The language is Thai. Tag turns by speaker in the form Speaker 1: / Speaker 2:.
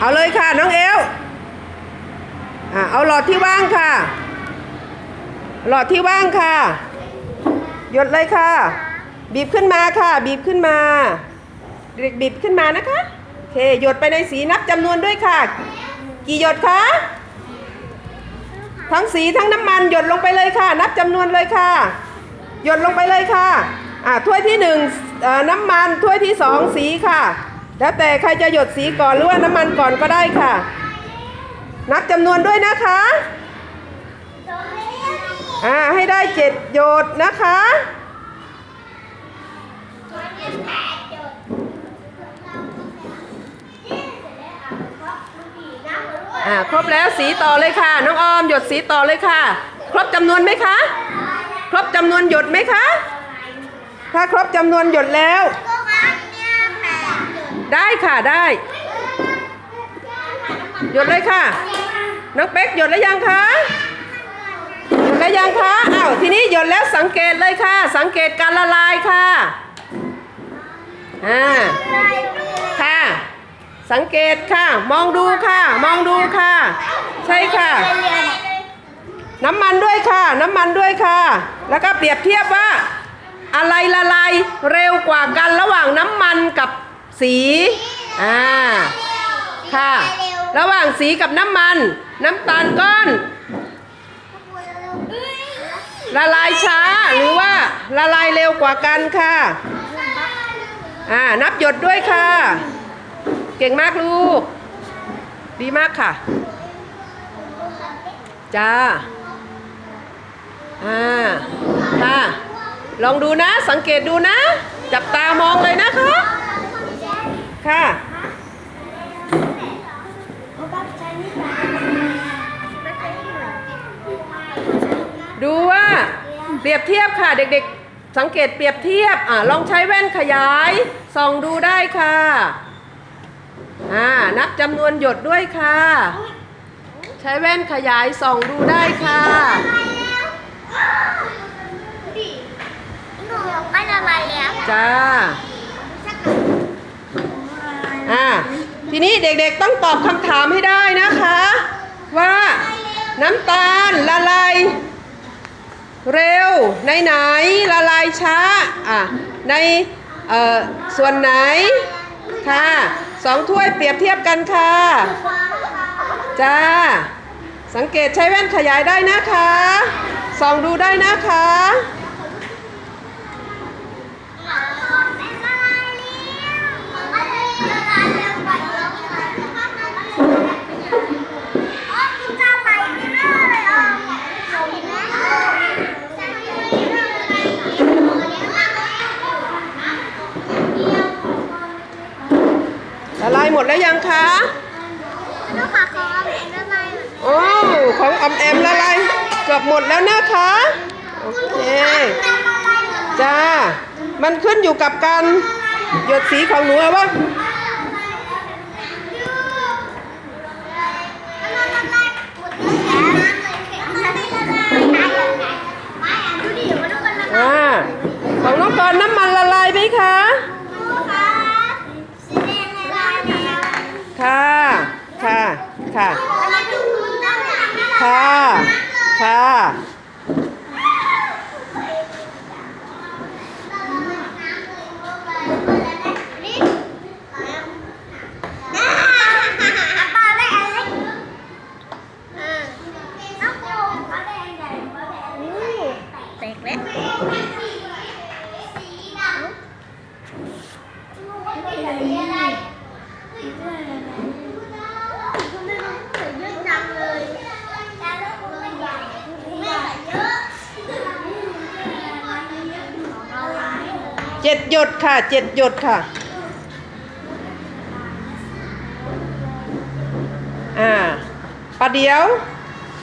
Speaker 1: เอาเลยค่ะน้องเอลอ่าเอาหลอดที่ว่างค่ะ หลอดที่ว่างค่ะ หยดเลยค่ะ บีบขึ้นมาค่ะ บีบขึ้นมาเด็กบีบขึ้นมานะคะโอเคหยดไปในสีนับจำนวนด้วยค่ะ กี่หยดคะทั้งสีทั้งน้ำมันหยดลงไปเลยค่ะ นับจำนวนเลยค่ะ หยดลงไปเลยค่ะอ่าถ้วยที่หนึ่งเอ่อน้ำมันถ้วยที่สองสีค่ะ แล้วแต่ใครจะหยดสีก่อนหรือว่าน้ำมันก่อนก็ได้ค่ะ นับจำนวนด้วยนะคะอ่าให้ได้เจ็ดหยดนะคะอ่าครบแล้วสีต่อเลยค่ะ น้องออมหยดสีต่อเลยค่ะ ครบจำนวนไหมคะ ครบจำนวนหยดไหมคะ ถ้าครบจำนวนหยดแล้ว ได้ค่ะได้หยดเลยค่ะ น้องเป๊กหยดแล้วยังคะหยดแล้วยังคะอ้าวทีนี้หยดแล้วสังเกตเลยค่ะ สังเกตการละลายค่ะอ่าค่ะ สังเกตค่ะ มองดูค่ะ มองดูค่ะ ใช่ค่ะ น้ำมันด้วยค่ะ น้ำมันด้วยค่ะ แล้วก็เปรียบเทียบว่า อะไรละลายเร็วกว่ากันระหว่างน้ำมันกับ สีอ่าค่ะ ระหว่างสีกับน้ำมัน น้ำตาลก้อน ละลายช้าหรือว่าละลายเร็วกว่ากันค่ะอ่านับหยดด้วยค่ะ เก่งมากลูก ดีมากค่ะจ้าอ่าค่ะลองดูนะสังเกตดูนะ จับตามองเลยนะคะ ค่ะดูว่าเปรียบเทียบค่ะ เด็กๆ สังเกตเปรียบเทียบอ่าลองใช้แว่นขยายส่องดูได้ค่ะอ่านับจำนวนหยดด้วยค่ะ ใช้แว่นขยายส่องดูได้ค่ะ
Speaker 2: หนูไม่ละลายแล้ว
Speaker 1: จ้า ทีนี้เด็กๆต้องตอบคำถามให้ได้นะคะ ว่าน้ำตาลละลายเร็วในไหนละลายช้าอะในเอ่อส่วนไหนค่ะสองถ้วยเปรียบเทียบกันค่ะจ้าสังเกตใช้แว่นขยายได้นะคะส่องดูได้นะคะ หมดแล้วยังคะโอ้ของออมแอมละลายเกือบหมดแล้วนะคะโอเคจ้า มันขึ้นอยู่กับการหยดสีของหนูอาว่า อ่า ของน้องกรณ์น้ำมันละลายไหมคะ ค่ะ ค่ะ ค่ะ ค่ะ ค่ะ
Speaker 2: แตกแล้วจังเลยแต่ละคนใหญ่ไม่เยอะ
Speaker 1: เจ็ดหยดค่ะเจ็ดหยดค่ะ อ่าประเดี๋ยว